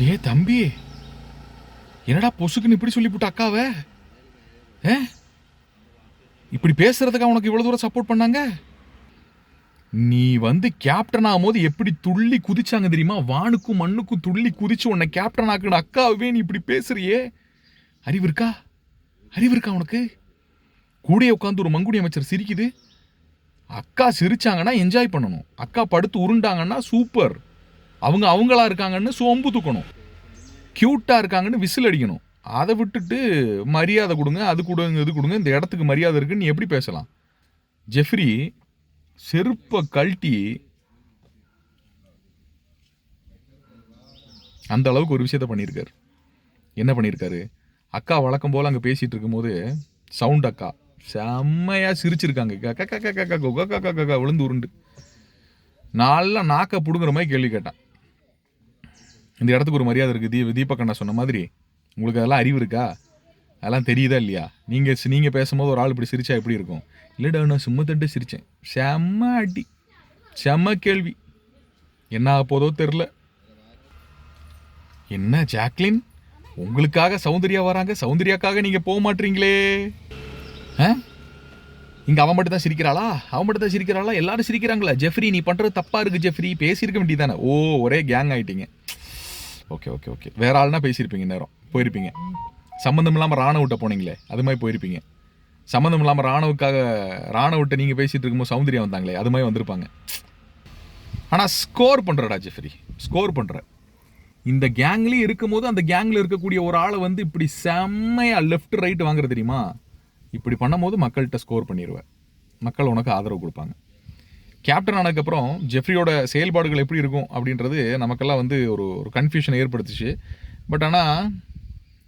டே தம்பி. என்னடா பொசுக்குன்னு இப்படி சொல்லிவிட்ட அக்காவ? ஏ? இப்படி பேசுறதுக்கு உனக்கு இவ்வளவு தூரம் சப்போர்ட் பண்ணாங்க? நீ வந்து கேப்டன் ஆகும்போது எப்படி துள்ளி குதிச்சாங்க தெரியுமா? வானுக்கும் மண்ணுக்கும் துள்ளி குதிச்சு உன்னை கேப்டன் ஆக்குன அக்காவே நீ இப்படி பேசுறியே. அறிவு இருக்கா? அறிவு இருக்கா உனக்கு? கூடயே உட்காந்து ஒரு மங்குடி அமைச்சர் சிரிக்குது. அக்கா சிரிச்சாங்கன்னா என்ஜாய் பண்ணணும். அக்கா படுத்து உருண்டாங்கன்னா சூப்பர் அவங்க அவங்களா இருக்காங்கன்னு சோம்பு தூக்கணும் க்யூட்டாக இருக்காங்கன்னு விசில் அடிக்கணும் அதை விட்டுட்டு மரியாதை கொடுங்க அது கொடுங்க இது கொடுங்க இந்த இடத்துக்கு மரியாதை இருக்குன்னு எப்படி பேசலாம் ஜெஃப்ரி செருப்பை கழட்டி அந்த அளவுக்கு ஒரு விஷயத்த பண்ணியிருக்காரு என்ன பண்ணியிருக்காரு அக்கா வழக்கம் போல் அங்கே பேசிகிட்டு இருக்கும்போது சவுண்ட் அக்கா செம்மையாக சிரிச்சிருக்காங்க க க க க க க க க க க க விழுந்து உருண்டு நல்லா நாக்கை பிடுங்குற மாதிரி கேள்வி கேட்டேன் இந்த இடத்துக்கு ஒரு மரியாதை இருக்குது தீ தீபக்கண்ணா சொன்ன மாதிரி. உங்களுக்கு அதெல்லாம் அறிவு இருக்கா? அதெல்லாம் தெரியுதா இல்லையா? நீங்கள் நீங்கள் பேசும்போது ஒரு ஆள் இப்படி சிரிச்சா எப்படி இருக்கும்? இல்லைடா நான் சும்மா தட்டு சிரித்தேன் செம்ம அடி. செம்ம கேள்வி. என்ன ஆக போதோ தெரில என்ன ஜாக்லின்? உங்களுக்காக சௌந்தர்யா வராங்க சௌந்தர்யாக்காக நீங்கள் போக மாட்டீங்களே. ஆ? இங்கே அவன் மட்டும் தான் சிரிக்கிறாளா? அவன் மட்டும் தான் சிரிக்கிறாளா? எல்லாரும் சிரிக்கிறாங்களா? ஜெஃப்ரி நீ பண்ணுறது தப்பாக இருக்குது ஜெஃப்ரி. பேசியிருக்க வேண்டியதானே ஓ ஒரே கேங் ஆகிட்டீங்க ஓகே ஓகே ஓகே. வேற ஆள்னா பேசியிருப்பீங்க நேரம் போயிருப்பீங்க. சம்மந்தம் இல்லாமல் ராணுவட்ட போனீங்களே அது மாதிரி போயிருப்பீங்க. சம்மந்தம் இல்லாமல் ராணுவுக்காக ராணுவட்ட நீங்கள் பேசிகிட்டு இருக்கும்போது சௌந்தர்யா வந்தாங்களே அது மாதிரி வந்திருப்பாங்க. ஆனால் ஸ்கோர் பண்ணுறடா ஜெஃப்ரி. ஸ்கோர் பண்ணுற இந்த கேங்லேயே இருக்கும்போது அந்த கேங்கில் இருக்கக்கூடிய ஒரு ஆளை வந்து இப்படி செம்மையா லெஃப்ட் ரைட் வாங்குறது தெரியுமா? இப்படி பண்ணும்போது மக்கள்கிட்ட ஸ்கோர் பண்ணிடுவேன் மக்கள் உனக்கு ஆதரவு கொடுப்பாங்க. கேப்டன் ஆனதுக்கப்புறம் ஜெஃப்ரியோட செயல்பாடுகள் எப்படி இருக்கும் அப்படின்றது நமக்கெல்லாம் வந்து ஒரு ஒரு கன்ஃபியூஷன் ஏற்படுத்துச்சு. பட் ஆனால்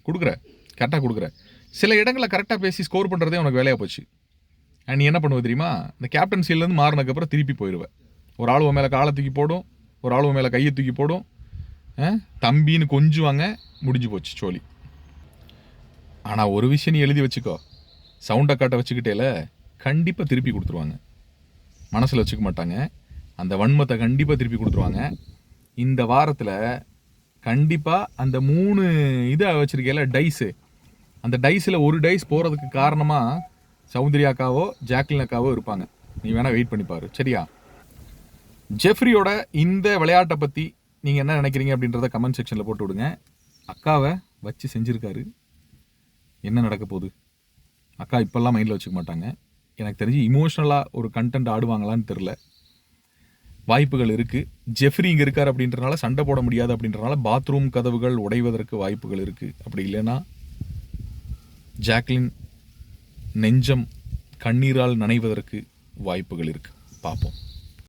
கொடுக்குற கரெக்டாக கொடுக்குற. சில இடங்களில் கரெக்டாக பேசி ஸ்கோர் பண்ணுறதே உனக்கு வேலையாக போச்சு. அண்ட் நீ என்ன பண்ணுவ தெரியுமா? இந்த கேப்டன்சிலேருந்து மாறினதுக்கப்புறம் திருப்பி போயிடுவேன் ஒரு ஆளுவ மேலே காலை தூக்கி போடும் ஒரு ஆளுவ மேலே கையை தூக்கி போடும். தம்பின்னு கொஞ்சுவாங்க முடிஞ்சு போச்சு சோழி. ஆனால் ஒரு விஷயம் நீ எழுதி வச்சுக்கோ. சவுண்டை காட்ட வச்சுக்கிட்டேல கண்டிப்பாக திருப்பி கொடுத்துருவாங்க. மனசில் வச்சுக்க மாட்டாங்க. அந்த வன்மத்தை கண்டிப்பாக திருப்பி கொடுத்துருவாங்க. இந்த வாரத்தில் கண்டிப்பாக அந்த மூணு இதை வச்சுருக்கேல டைஸு அந்த டைஸில் ஒரு டைஸ் போகிறதுக்கு காரணமாக சௌந்தர்யாக்காவோ ஜாக்லின் அக்காவோ இருப்பாங்க. நீ வேணால் வெயிட் பண்ணிப்பாரு சரியா? ஜெஃப்ரியோட இந்த விளையாட்டை பற்றி நீங்கள் என்ன நினைக்கிறீங்க அப்படின்றத கமெண்ட் செக்ஷனில் போட்டு விடுங்க. அக்காவை வச்சு செஞ்சுருக்காரு. என்ன நடக்க போகுது? அக்கா இப்போல்லாம் மைண்டில் வச்சுக்க மாட்டாங்க. எனக்கு தெரிஞ்சு இமோஷ்னலாக ஒரு கண்டென்ட் ஆடுவாங்களான்னு தெரில வாய்ப்புகள் இருக்குது ஜெஃப்ரி இங்கே இருக்கார் அப்படின்றனால சண்டை போட முடியாது அப்படின்றனால பாத்ரூம் கதவுகள் உடைவதற்கு வாய்ப்புகள் இருக்குது அப்படி இல்லைன்னா ஜாக்லின் நெஞ்சம் கண்ணீரால் நனைவதற்கு வாய்ப்புகள் இருக்குது பார்ப்போம்.